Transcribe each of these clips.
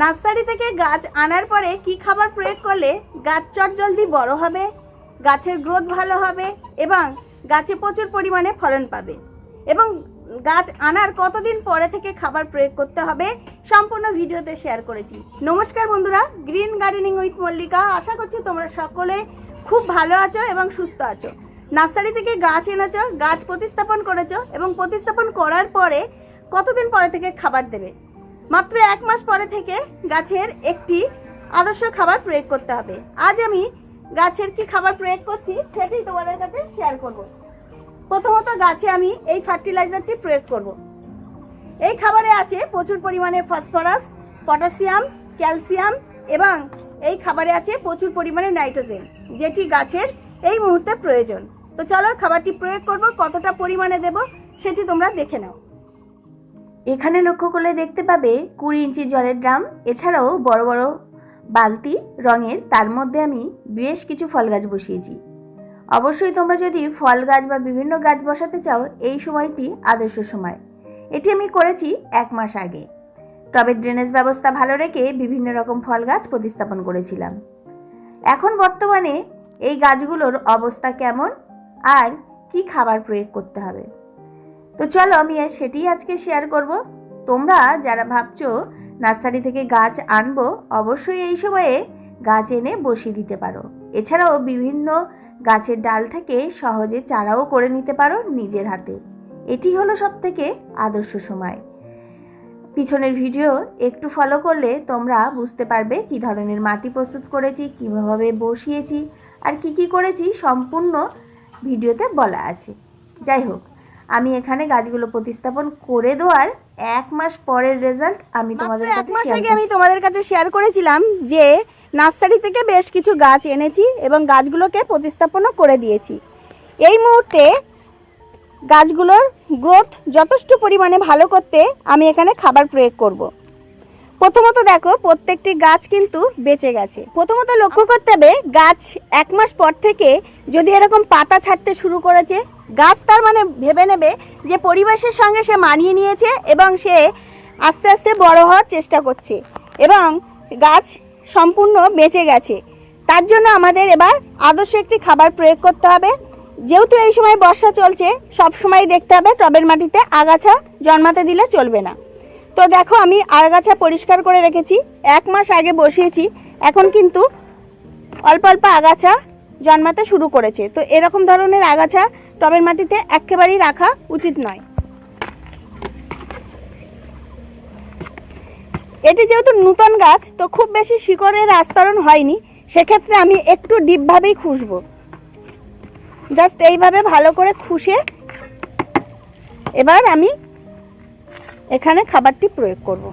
Nursery থেকে গাছ আনার পরে কি খাবার প্রয়োগ করলে গাছ চটজলদি বড় হবে, গাছের গ্রোথ ভালো হবে এবং গাছে প্রচুর পরিমাণে ফলন পাবে? এবং গাছ আনার কতদিন পরে থেকে খাবার প্রয়োগ করতে হবে সম্পূর্ণ ভিডিওতে শেয়ার করেছি। নমস্কার বন্ধুরা, গ্রিন গার্ডেনিং উইথ মল্লিকা। আশা করছি তোমরা সকলে খুব ভালো আছো এবং সুস্থ আছো। নার্সারি থেকে গাছ এনেছো, গাছ প্রতিস্থাপন করেছ এবং প্রতিস্থাপন করার পরে কতদিন পরে থেকে খাবার দেবে? মাত্র এক মাস পরে থেকে গাছের একটি আদর্শ খাবার প্রয়োগ করতে হবে। আজ আমি গাছের কি খাবার প্রয়োগ করছি সেটি তোমাদের কাছে শেয়ার করব। প্রথমত গাছে আমি এই ফার্টিলাইজারটি প্রয়োগ করব। এই খাবারে আছে প্রচুর পরিমাণে ফসফরাস পটাশিয়াম ক্যালসিয়াম এবং এই খাবারে আছে প্রচুর পরিমাণে নাইট্রোজেন যেটি গাছের এই মুহূর্তে প্রয়োজন। তো চলো খাবারটি প্রয়োগ করব, কতটা পরিমাণে দেব সেটি তোমরা দেখে নাও। এখানে লক্ষ্য করলে দেখতে পাবে কুড়ি ইঞ্চি জলের ড্রাম, এছাড়াও বড় বড় বালতি রঙের, তার মধ্যে আমি বেশ কিছু ফল গাছ বসিয়েছি। অবশ্যই তোমরা যদি ফল গাছ বা বিভিন্ন গাছ বসাতে চাও, এই সময়টি আদর্শ সময়। এটি আমি করেছি এক মাস আগে। টবের ড্রেনেজ ব্যবস্থা ভালো রেখে বিভিন্ন রকম ফল গাছ প্রতিস্থাপন করেছিলাম। এখন বর্তমানে এই গাছগুলোর অবস্থা কেমন? আর কি খাবার প্রয়োগ করতে হবে? তো চলো আমি সেটিই আজকে শেয়ার করব। তোমরা যারা ভাবছ নার্সারি থেকে গাছ আনব, অবশ্যই এই সময়ে গাছ এনে বসিয়ে দিতে পারো। এছাড়াও বিভিন্ন গাছের ডাল থেকে সহজে চারাও করে নিতে পারো নিজের হাতে। এটি হলো সব থেকে আদর্শ সময়। পিছনের ভিডিও একটু ফলো করলে তোমরা বুঝতে পারবে কি ধরনের মাটি প্রস্তুত করেছি, কীভাবে বসিয়েছি, আর কি কি করেছি সম্পূর্ণ ভিডিওতে বলা আছে। যাই হোক আমি এখানে গাছগুলো প্রতিস্থাপন করে দেওয়ার এক মাস পরের রেজাল্ট আমি তোমাদের এক কাছে মাস আগে আমি তোমাদের কাছে শেয়ার করেছিলাম যে নার্সারি থেকে বেশ কিছু গাছ এনেছি এবং গাছগুলোকে প্রতিস্থাপনও করে দিয়েছি। এই মুহূর্তে গাছগুলোর গ্রোথ যথেষ্ট পরিমাণে ভালো করতে আমি এখানে খাবার প্রয়োগ করব। প্রথমত দেখো প্রত্যেকটি গাছ কিন্তু বেঁচে গেছে। প্রথমত লক্ষ্য করতে হবে গাছ এক মাস পর থেকে যদি এরকম পাতা ছাড়তে শুরু করেছে গাছ তার মানে ভেবে নেবে যে পরিবেশের সঙ্গে সে মানিয়ে নিয়েছে এবং সে আস্তে আস্তে বড় হওয়ার চেষ্টা করছে। এবং গাছ সম্পূর্ণ বেঁচে গেছে। তার জন্য আমাদের এবার আদর্শ একটি খাবার প্রয়োগ করতে হবে। যেহেতু এই সময় বর্ষা চলছে, সব সময় দেখতে হবে টবের মাটিতে আগাছা জন্মাতে দিলে চলবে না। তো দেখো আমি আগাছা পরিষ্কার করে রেখেছি, এক মাস আগে বসিয়েছি, এখন কিন্তু অল্প অল্প আগাছা জন্মাতে শুরু করেছে। তো এরকম ধরনের আগাছা টবের মাটিতে একেবারেই রাখা উচিত নয়। এটি যেহেতু নূতন গাছ, তো খুব বেশি শিকড়ের আস্তরণ হয়নি, সেক্ষেত্রে আমি একটু ডিপভাবেই খুশবো জাস্ট এইভাবে ভালো করে খুশে এবার আমি এখানে খাবারটি প্রয়োগ করব।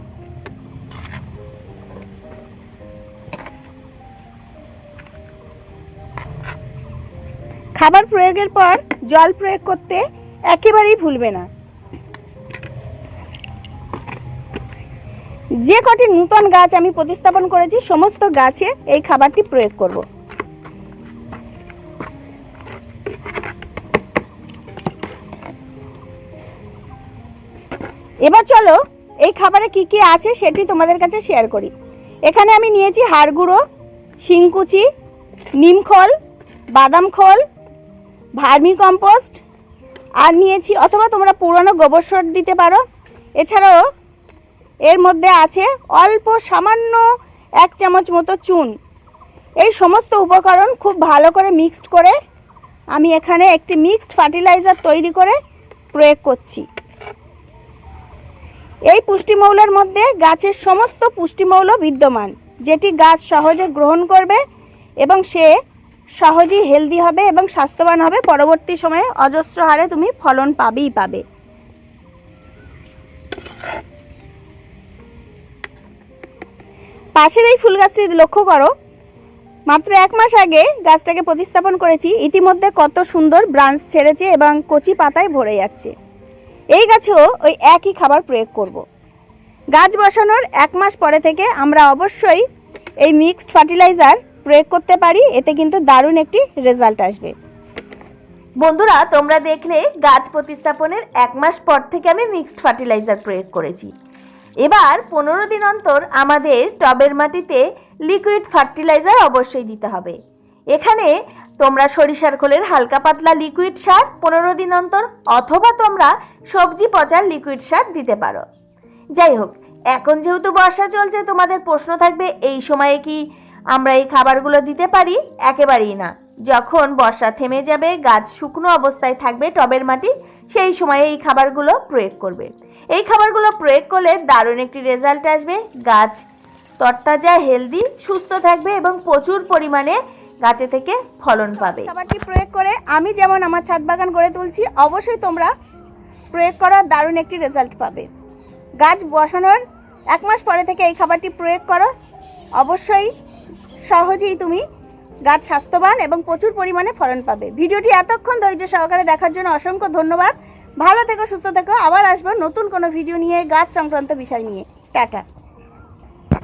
খাবার প্রয়োগের পর জল প্রয়োগ করতে একেবারেই ভুলবে না। যে কটি নূতন গাছ আমি প্রতিস্থাপন করেছি, সমস্ত গাছে এই খাবারটি প্রয়োগ করব। এবার চলো, এই খাবারে কি কি আছে সেটি তোমাদের কাছে শেয়ার করি। এখানে আমি নিয়েছি হাড় গুঁড়ো, শিংকুচি, নিমখোল, বাদাম খোল ভার্মি কম্পোস্ট আর নিয়েছি, অথবা তোমরা পুরনো গোবর সার দিতে পারো। এছাড়াও এর মধ্যে আছে অল্প সামান্য এক চামচ মতো চুন। এই সমস্ত উপকরণ খুব ভালো করে মিক্সড করে আমি এখানে একটি মিক্সড ফার্টিলাইজার তৈরি করে প্রয়োগ করছি। এই পুষ্টিমৌলের মধ্যে গাছের সমস্ত পুষ্টিমৌল বিদ্যমান, যেটি গাছ সহজে গ্রহণ করবে এবং সে সহজেই হেলদি হবে এবং স্বাস্থ্যবান হবে। পরবর্তী সময়ে অজস্র হারে তুমি ফলন পাবেই পাবে। পাশের এই ফুল গাছটি লক্ষ্য করো। মাত্র এক মাস আগে গাছটাকে প্রতিস্থাপন করেছি। ইতিমধ্যে কত সুন্দর ব্রাঞ্চ ছেড়েছে এবং কচি পাতায় ভরে যাচ্ছে। এই গাছেও ওই একই খাবার প্রয়োগ করব। গাছ বসানোর এক মাস পরে থেকে আমরা অবশ্যই এই মিক্সড ফার্টিলাইজার প্রয়োগ করতে পারি, এতে কিন্তু দারুণ একটি রেজাল্ট আসবে। বন্ধুরা, তোমরা দেখলে গাছ প্রতিস্থাপনের এক মাস পর থেকে আমি মিক্সড ফার্টিলাইজার প্রয়োগ করেছি। এবার পনেরো দিন অন্তর আমাদের টবের মাটিতে লিকুইড ফার্টিলাইজার অবশ্যই দিতে হবে। এখানে তোমরা সরিষার খোলের হালকা পাতলা লিকুইড সার পনেরো দিন অন্তর অথবা তোমরা সবজি পচার লিকুইড সার দিতে পারো। যাই হোক, এখন যেহেতু বর্ষা চলছে, তোমাদের প্রশ্ন থাকবে, এই সময়ে কি আমরা এই খাবারগুলো দিতে পারি একেবারেই না। যখন বর্ষা থেমে যাবে, গাছ শুকনো অবস্থায় থাকবে টবের মাটি, সেই সময়ে এই খাবারগুলো প্রয়োগ করবে। এই খাবারগুলো প্রয়োগ করলে দারুণ একটি রেজাল্ট আসবে। গাছ তরতাজা, হেলদি, সুস্থ থাকবে এবং প্রচুর পরিমাণে গাছে থেকে ফলন পাবে। খাবারটি প্রয়োগ করে আমি যেমন আমার ছাদ বাগান গড়ে তুলছি, অবশ্যই তোমরা প্রয়োগ করার দারুণ একটি রেজাল্ট পাবে। গাছ বসানোর এক মাস পরে থেকে এই খাবারটি প্রয়োগ করো। অবশ্যই সহজেই তুমি গাছ স্বাস্থ্যবান এবং প্রচুর পরিমাণে ফলন পাবে। ভিডিওটি এতক্ষণ ধৈর্য সহকারে দেখার জন্য অসংখ্য ধন্যবাদ। ভালো থেকো, সুস্থ থেকো। আবার আসব নতুন কোনো ভিডিও নিয়ে, গাছ সংক্রান্ত বিষয় নিয়ে। টাটা।